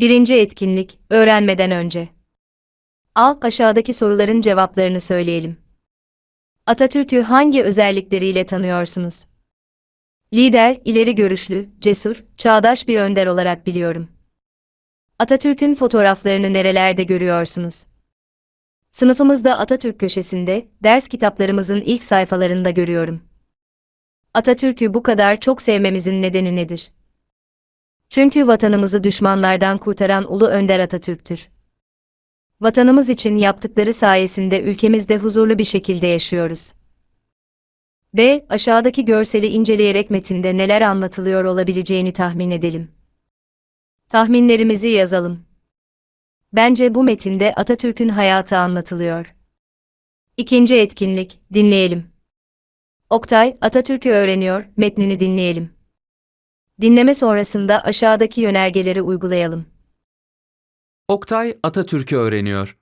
Birinci etkinlik, öğrenmeden önce. A. Aşağıdaki soruların cevaplarını söyleyelim. Atatürk'ü hangi özellikleriyle tanıyorsunuz? Lider, ileri görüşlü, cesur, çağdaş bir önder olarak biliyorum. Atatürk'ün fotoğraflarını nerelerde görüyorsunuz? Sınıfımızda Atatürk köşesinde, ders kitaplarımızın ilk sayfalarında görüyorum. Atatürk'ü bu kadar çok sevmemizin nedeni nedir? Çünkü vatanımızı düşmanlardan kurtaran Ulu Önder Atatürk'tür. Vatanımız için yaptıkları sayesinde ülkemizde huzurlu bir şekilde yaşıyoruz. B. Aşağıdaki görseli inceleyerek metinde neler anlatılıyor olabileceğini tahmin edelim. Tahminlerimizi yazalım. Bence bu metinde Atatürk'ün hayatı anlatılıyor. İkinci etkinlik, dinleyelim. Oktay, Atatürk'ü öğreniyor, metnini dinleyelim. Dinleme sonrasında aşağıdaki yönergeleri uygulayalım. Oktay Atatürk'ü öğreniyor.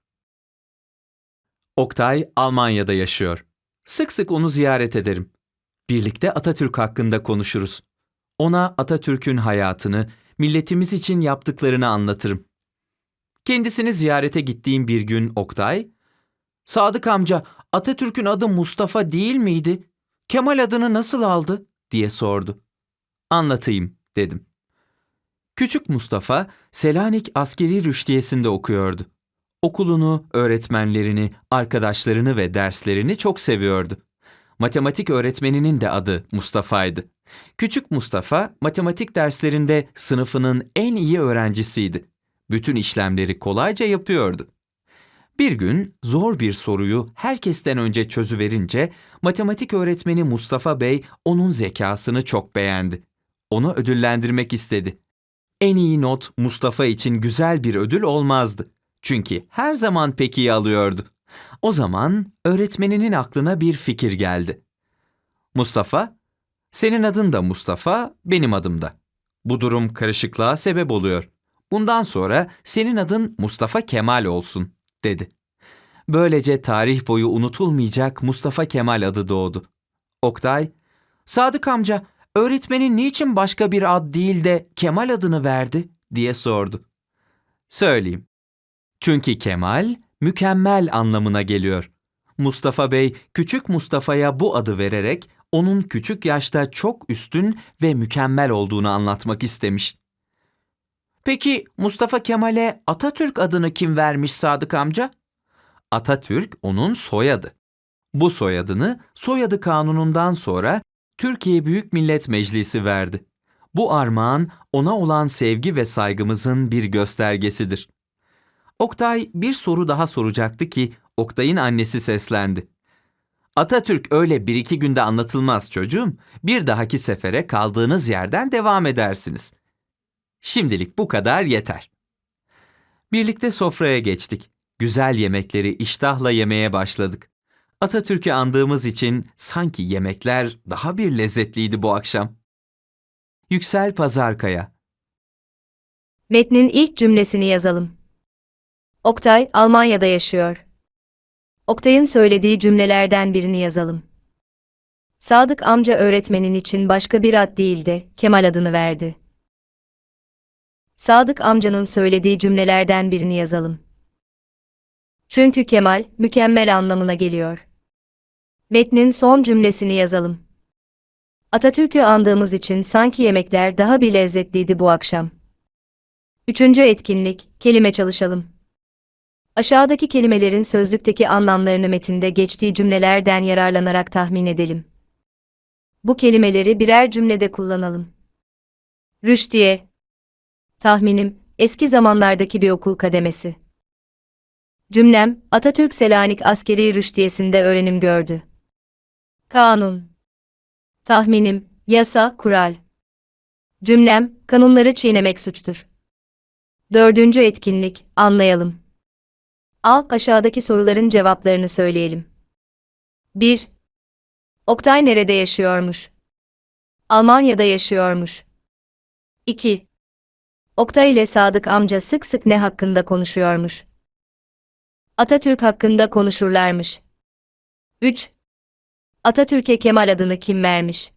Oktay Almanya'da yaşıyor. Sık sık onu ziyaret ederim. Birlikte Atatürk hakkında konuşuruz. Ona Atatürk'ün hayatını, milletimiz için yaptıklarını anlatırım. Kendisini ziyarete gittiğim bir gün Oktay, "Sadık amca, Atatürk'ün adı Mustafa değil miydi? Kemal adını nasıl aldı?" diye sordu. "Anlatayım." dedim. Küçük Mustafa Selanik Askeri Rüştiyesi'nde okuyordu. Okulunu, öğretmenlerini, arkadaşlarını ve derslerini çok seviyordu. Matematik öğretmeninin de adı Mustafa'ydı. Küçük Mustafa matematik derslerinde sınıfının en iyi öğrencisiydi. Bütün işlemleri kolayca yapıyordu. Bir gün zor bir soruyu herkesten önce çözüverince matematik öğretmeni Mustafa Bey onun zekasını çok beğendi. Onu ödüllendirmek istedi. En iyi not Mustafa için güzel bir ödül olmazdı. Çünkü her zaman pek iyi alıyordu. O zaman öğretmeninin aklına bir fikir geldi. Mustafa, senin adın da Mustafa, benim adım da. Bu durum karışıklığa sebep oluyor. Bundan sonra senin adın Mustafa Kemal olsun, dedi. Böylece tarih boyu unutulmayacak Mustafa Kemal adı doğdu. Oktay, Sadık amca, öğretmenin niçin başka bir ad değil de Kemal adını verdi diye sordu. Söyleyeyim. Çünkü Kemal mükemmel anlamına geliyor. Mustafa Bey küçük Mustafa'ya bu adı vererek onun küçük yaşta çok üstün ve mükemmel olduğunu anlatmak istemiş. Peki Mustafa Kemal'e Atatürk adını kim vermiş Sadık amca? Atatürk onun soyadı. Bu soyadını soyadı kanunundan sonra Türkiye Büyük Millet Meclisi verdi. Bu armağan ona olan sevgi ve saygımızın bir göstergesidir. Oktay bir soru daha soracaktı ki Oktay'ın annesi seslendi. Atatürk öyle bir iki günde anlatılmaz çocuğum. Bir dahaki sefere kaldığınız yerden devam edersiniz. Şimdilik bu kadar yeter. Birlikte sofraya geçtik. Güzel yemekleri iştahla yemeye başladık. Atatürk'ü andığımız için sanki yemekler daha bir lezzetliydi bu akşam. Yüksel Pazarkaya Metnin ilk cümlesini yazalım. Oktay, Almanya'da yaşıyor. Oktay'ın söylediği cümlelerden birini yazalım. Sadık amca öğretmenin için başka bir ad değil de Kemal adını verdi. Sadık amcanın söylediği cümlelerden birini yazalım. Çünkü Kemal, mükemmel anlamına geliyor. Metnin son cümlesini yazalım. Atatürk'ü andığımız için sanki yemekler daha bir lezzetliydi bu akşam. Üçüncü etkinlik, kelime çalışalım. Aşağıdaki kelimelerin sözlükteki anlamlarını metinde geçtiği cümlelerden yararlanarak tahmin edelim. Bu kelimeleri birer cümlede kullanalım. Rüştiye Tahminim, eski zamanlardaki bir okul kademesi. Cümlem, Atatürk Selanik Askeri Rüştiyesi'nde öğrenim gördü. Kanun Tahminim, yasa, kural. Cümlem, kanunları çiğnemek suçtur. Dördüncü etkinlik, anlayalım. A. Aşağıdaki soruların cevaplarını söyleyelim. 1. Oktay nerede yaşıyormuş? Almanya'da yaşıyormuş. 2. Oktay ile Sadık amca sık sık ne hakkında konuşuyormuş? Atatürk hakkında konuşurlarmış. 3. Atatürk'e Kemal adını kim vermiş?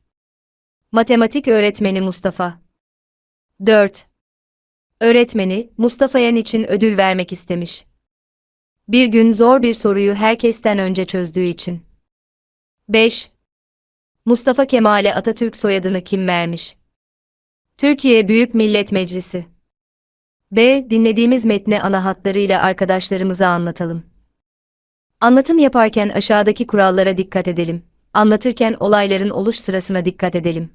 Matematik öğretmeni Mustafa. 4. Öğretmeni, Mustafa'ya için ödül vermek istemiş. Bir gün zor bir soruyu herkesten önce çözdüğü için. 5. Mustafa Kemal'e Atatürk soyadını kim vermiş? Türkiye Büyük Millet Meclisi. B. Dinlediğimiz metni ana hatlarıyla arkadaşlarımıza anlatalım. Anlatım yaparken aşağıdaki kurallara dikkat edelim. Anlatırken olayların oluş sırasına dikkat edelim.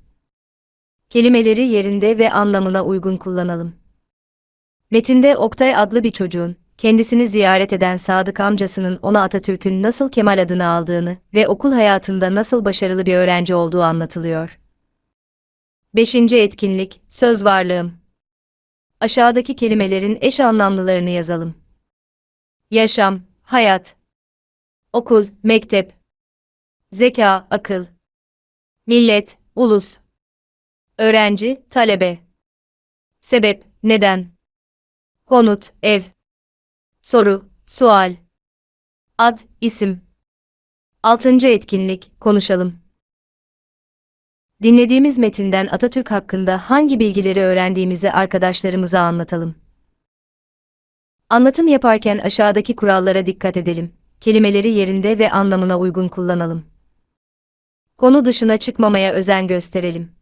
Kelimeleri yerinde ve anlamına uygun kullanalım. Metinde Oktay adlı bir çocuğun, kendisini ziyaret eden Sadık amcasının ona Atatürk'ün nasıl Kemal adını aldığını ve okul hayatında nasıl başarılı bir öğrenci olduğu anlatılıyor. 5. etkinlik, söz varlığım. Aşağıdaki kelimelerin eş anlamlılarını yazalım. Yaşam, hayat. Okul, mektep. Zeka, akıl. Millet, ulus. Öğrenci, talebe. Sebep, neden. Konut, ev. Soru, sual. Ad, isim. Altıncı etkinlik, konuşalım. Dinlediğimiz metinden Atatürk hakkında hangi bilgileri öğrendiğimizi arkadaşlarımıza anlatalım. Anlatım yaparken aşağıdaki kurallara dikkat edelim. Kelimeleri yerinde ve anlamına uygun kullanalım. Konu dışına çıkmamaya özen gösterelim.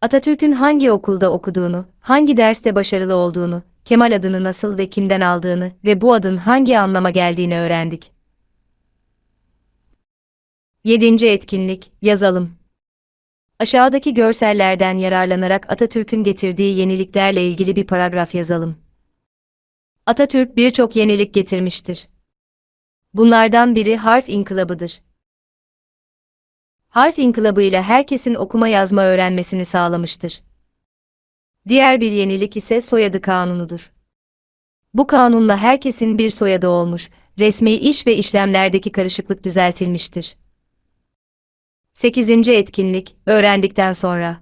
Atatürk'ün hangi okulda okuduğunu, hangi derste başarılı olduğunu, Kemal adını nasıl ve kimden aldığını ve bu adın hangi anlama geldiğini öğrendik. 7. etkinlik, yazalım. Aşağıdaki görsellerden yararlanarak Atatürk'ün getirdiği yeniliklerle ilgili bir paragraf yazalım. Atatürk birçok yenilik getirmiştir. Bunlardan biri harf inkılabıdır. Harf inkılabıyla herkesin okuma yazma öğrenmesini sağlamıştır. Diğer bir yenilik ise soyadı kanunudur. Bu kanunla herkesin bir soyadı olmuş, resmi iş ve işlemlerdeki karışıklık düzeltilmiştir. 8. etkinlik, öğrendikten sonra.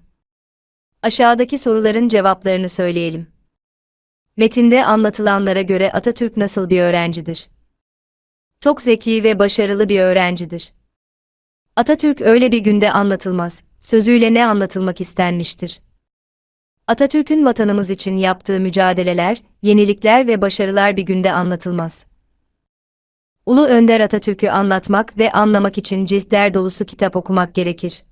Aşağıdaki soruların cevaplarını söyleyelim. Metinde anlatılanlara göre Atatürk nasıl bir öğrencidir? Çok zeki ve başarılı bir öğrencidir. Atatürk öyle bir günde anlatılmaz, sözüyle ne anlatılmak istenmiştir? Atatürk'ün vatanımız için yaptığı mücadeleler, yenilikler ve başarılar bir günde anlatılmaz. Ulu Önder Atatürk'ü anlatmak ve anlamak için ciltler dolusu kitap okumak gerekir.